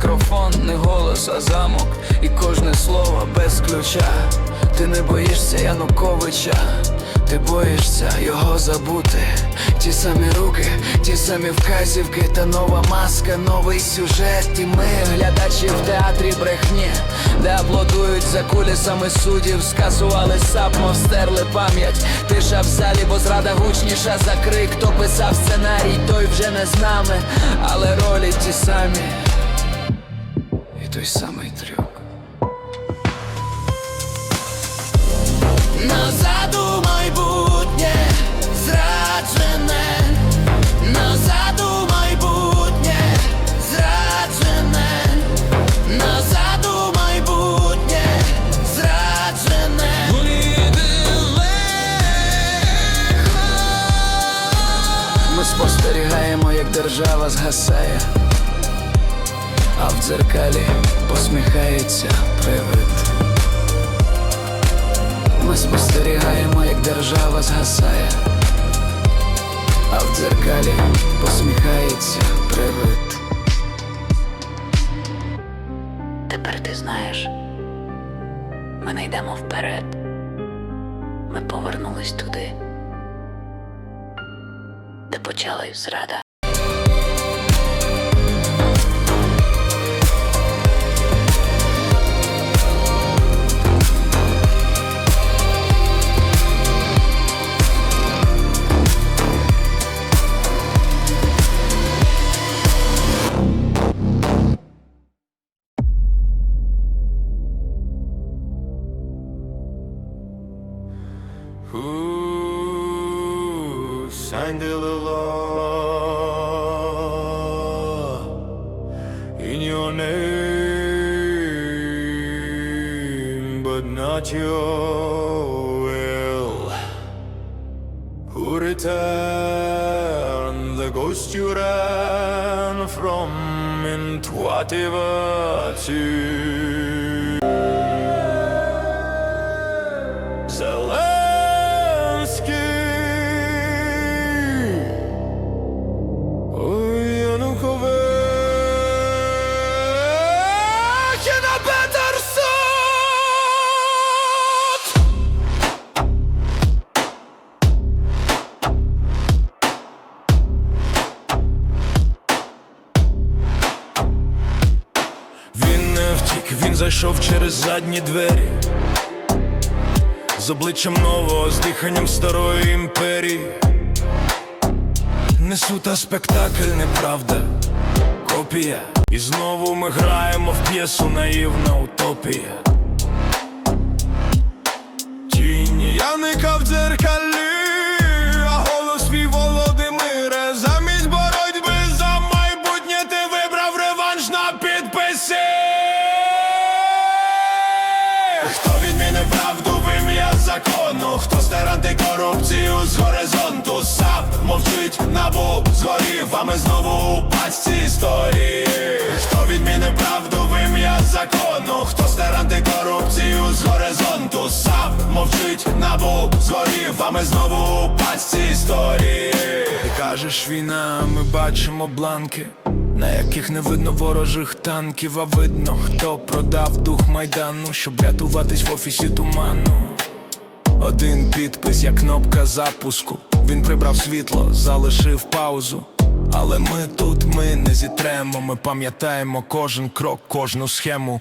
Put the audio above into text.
мікрофон, не голос, а замок, і кожне слово без ключа. Ти не боїшся Януковича, ти боїшся його забути. Ті самі руки, ті самі вказівки, та нова маска, новий сюжет. І ми, глядачі в театрі брехні, де аплодують за кулісами суддів, сказували сап, мов стерли пам'ять. Тиша в залі, бо зрада гучніша за крик. Хто писав сценарій, той вже не з нами, але ролі ті самі. Той самий трюк. Назад у майбутнє зраджене, назад у майбутнє зраджене, назад у майбутнє зраджене. Ми спостерігаємо, як держава згасає, а в дзеркалі посміхається привид. Ми спостерігаємо, як держава згасає, а в дзеркалі посміхається привид. Тепер ти знаєш, ми не йдемо вперед. Ми повернулись туди, де почалась зрада. Who signed the law in your name, but not your will? Who returned the ghost you ran from in whatever? to? Він не втік, він зайшов через задні двері з обличчям нового, з диханням старої імперії. Несу та спектакль, неправда, копія. І знову ми граємо в п'єсу наївна утопія. Тінь Яника в дзеркалі, а голос мій Володимире. Замість боротьби за майбутнє ти вибрав реванш на підписі. Хто відмінив правду в ім'я закону? Хто стер антикорупцію з горизонту? САП мовчить набу згорів, а ми знову у пастці набу згорів, а ми знову у пастці історії. Ти кажеш війна, ми бачимо бланки. На яких не видно ворожих танків, а видно, хто продав дух майдану, щоб рятуватись в офісі туману. Один підпис, як кнопка запуску. Він прибрав світло, залишив паузу. Але ми тут, ми не зітремо, ми пам'ятаємо кожен крок, кожну схему.